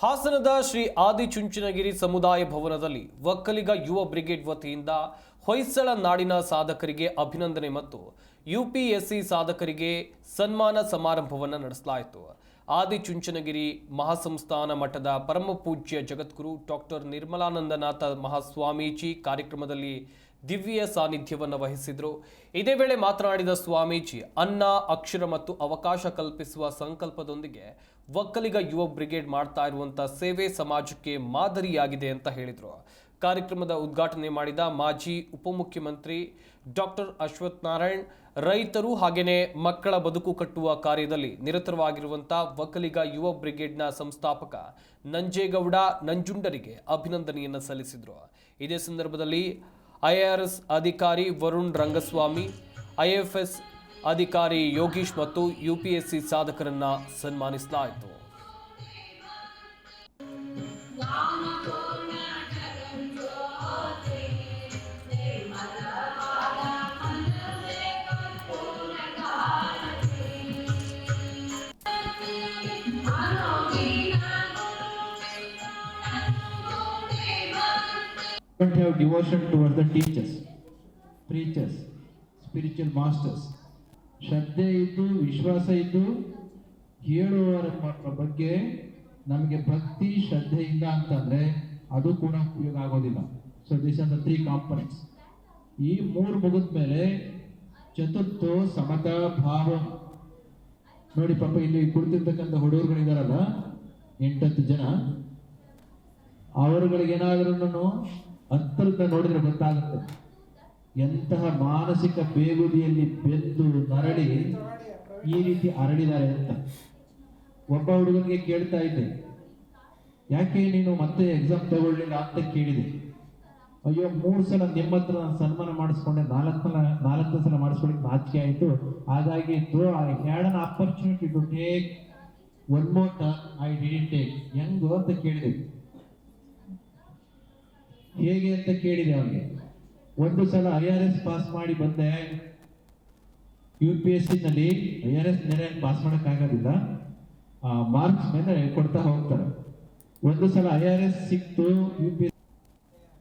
ಹಾಸನದ ಶ್ರೀ ಆದಿಚುಂಚನಗಿರಿ ಸಮುದಾಯ ಭವನದಲ್ಲಿ ಒಕ್ಕಲಿಗ ಯುವ ಬ್ರಿಗೇಡ್ ವತಿಯಿಂದ ಹೊಯ್ಸಳ ನಾಡಿನ ಸಾಧಕರಿಗೆ ಅಭಿನಂದನೆ ಮತ್ತು ಯುಪಿಎಸ್ಸಿ ಸಾಧಕರಿಗೆ ಸನ್ಮಾನ ಸಮಾರಂಭವನ್ನು ನಡೆಸಲಾಯಿತು. ಆದಿಚುಂಚನಗಿರಿ ಮಹಾಸಂಸ್ಥಾನ ಮಠದ ಪರಮ ಪೂಜ್ಯ ಜಗದ್ಗುರು ಡಾಕ್ಟರ್ ನಿರ್ಮಲಾನಂದನಾಥ ಮಹಾಸ್ವಾಮೀಜಿ ಕಾರ್ಯಕ್ರಮದಲ್ಲಿ ದಿವ್ಯ ಸಾನ್ನಿಧ್ಯವನ್ನು ವಹಿಸಿದರು. ಇದೇ ವೇಳೆ ಮಾತನಾಡಿದ ಸ್ವಾಮೀಜಿ, ಅನ್ನ, ಅಕ್ಷರ ಮತ್ತು ಅವಕಾಶ ಕಲ್ಪಿಸುವ ಸಂಕಲ್ಪದೊಂದಿಗೆ ಒಕ್ಕಲಿಗ ಯುವ ಬ್ರಿಗೇಡ್ ಮಾಡ್ತಾ ಇರುವಂಥ ಸೇವೆ ಸಮಾಜಕ್ಕೆ ಮಾದರಿಯಾಗಿದೆ ಅಂತ ಹೇಳಿದರು. ಕಾರ್ಯಕ್ರಮದ ಉದ್ಘಾಟನೆ ಮಾಡಿದ ಮಾಜಿ ಉಪಮುಖ್ಯಮಂತ್ರಿ ಡಾಕ್ಟರ್ ಅಶ್ವಥ್ ನಾರಾಯಣ್, ರೈತರು ಹಾಗೆಯೇ ಮಕ್ಕಳ ಬದುಕು ಕಟ್ಟುವ ಕಾರ್ಯದಲ್ಲಿ ನಿರತರವಾಗಿರುವಂಥ ಒಕ್ಕಲಿಗ ಯುವ ಬ್ರಿಗೇಡ್ನ ಸಂಸ್ಥಾಪಕ ನಂಜೇಗೌಡ ನಂಜುಂಡರಿಗೆ ಅಭಿನಂದನೆಯನ್ನು ಸಲ್ಲಿಸಿದರು. ಇದೇ ಸಂದರ್ಭದಲ್ಲಿ ಐಆರ್ಎಸ್ ಅಧಿಕಾರಿ ವರುಣ್ ರಂಗಸ್ವಾಮಿ ಐಎಫ್ಎಸ್ ಅಧಿಕಾರಿ ಯೋಗೀಶ್ ಮತ್ತು ಯುಪಿಎಸ್ಸಿ ಸಾಧಕರನ್ನ ಸನ್ಮಾನಿಸಲಾಯಿತು. Don't have devotion towards the teachers, preachers, spiritual masters. ಶ್ರದ್ಧೆ ಇದ್ದು ವಿಶ್ವಾಸ ಇದ್ದು ಹೇಳುವವರ ಬಗ್ಗೆ ನಮಗೆ ಭಕ್ತಿ ಶ್ರದ್ಧೆ ಇಲ್ಲ ಅಂತಂದ್ರೆ ಅದು ಕೂಡ ಉಪಯೋಗ ಆಗೋದಿಲ್ಲ. So this are the three components ಈ ಮೂರು ಮುಗಿದ ಮೇಲೆ ಚತುರ್ಥೋ ಸಮತಾ ಭಾವ. ನೋಡಿ ಪಾಪ ಇಲ್ಲಿ ಕುಳಿತಿರ್ತಕ್ಕಂಥ ಹುಡುಗರುಗಳಿದಾರಲ್ಲ ಎಂಟತ್ತು ಜನ. ಅವರುಗಳಿಗೆ ಹತ್ತಿರದ ನೋಡಿದ್ರೆ ಗೊತ್ತಾಗುತ್ತೆ. ಎಂತಹ ಮಾನಸಿಕ ಬೇಗುದಿಯಲ್ಲಿ ಬೆದ್ದು ನರಳಿ ಈ ರೀತಿ ಅರಳಿದ್ದಾರೆ ಅಂತ. ಒಬ್ಬ ಹುಡುಗನಿಗೆ ಕೇಳ್ತಾ ಇದ್ದೆ, ಯಾಕೆ ನೀನು ಮತ್ತೆ ಎಕ್ಸಾಮ್ ತಗೊಳ್ಳಿಲ್ಲ ಅಂತ ಕೇಳಿದೆ. ಅಯ್ಯೋ, ಮೂರು ಸಲ ನಿಮ್ಮ ಹತ್ರ ನಾನು ಸನ್ಮಾನ ಮಾಡಿಸ್ಕೊಂಡೆ, ನಾಲ್ಕು ನಾಲ್ಕು ಸಲ ಮಾಡಿಸ್ಕೊಳ್ಳಿಕ್ಕೆ ನಾಚಿಕೆ ಆಯಿತು. ಹಾಗಾಗಿ I had an opportunity to take one more turn I did take ಹೆಂಗು ಅಂತ ಕೇಳಿದೆ. ಹೇಗೆ ಅಂತ ಕೇಳಿದೆ ಅವನಿಗೆ. ಒಂದು ಸಲ ಐ ಆರ್ ಎಸ್ ಪಾಸ್ ಮಾಡಿ ಬಂದೆ. ಯು ಪಿ ಎಸ್ನಲ್ಲಿ ಐ ಆರ್ ಎಸ್ ಮೇಲೆ ಪಾಸ್ ಮಾಡೋಕ್ಕಾಗೋದಿಲ್ಲ. ಮಾರ್ಕ್ಸ್ ಮೇಲೆ ಕೊಡ್ತಾ ಹೋಗ್ತಾರೆ. ಒಂದು ಸಲ ಐ ಆರ್ ಎಸ್ ಸಿಕ್ತು ಯು ಪಿ